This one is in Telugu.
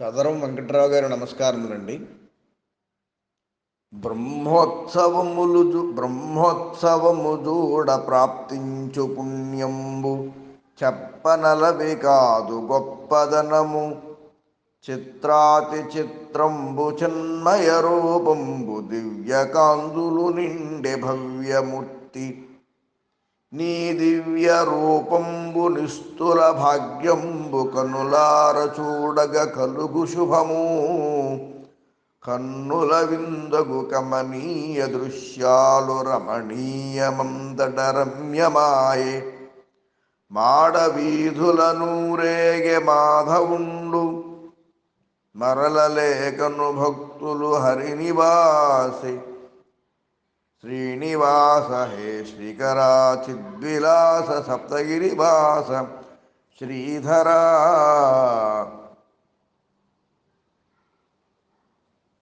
చదరం వెంకట్రావు గారు నమస్కారములండి. బ్రహ్మోత్సవములు బ్రహ్మోత్సవము చూడ ప్రాప్తించు పుణ్యంబు చెప్పనలవి కాదు గొప్పదనము చిత్రాతి చిత్రంబు చిన్మయ రూపంబు దివ్యకాంతులు నిండే భవ్యమూర్తి నీ దివ్య రూపంబు నిస్తుల భాగ్యంబు కనులార చూడగ కలుగు శుభము. కన్నుల విందగు కమనీయ దృశ్యాలు రమణీయమందట రమ్యమాయే. మాడ వీధుల నూరేగే మాధవుండు. మరలలేకను భక్తులు హరినివాసే. श्रीनिवास हे श्रीकराचिद्विलास सप्तगिरिवास श्रीधरा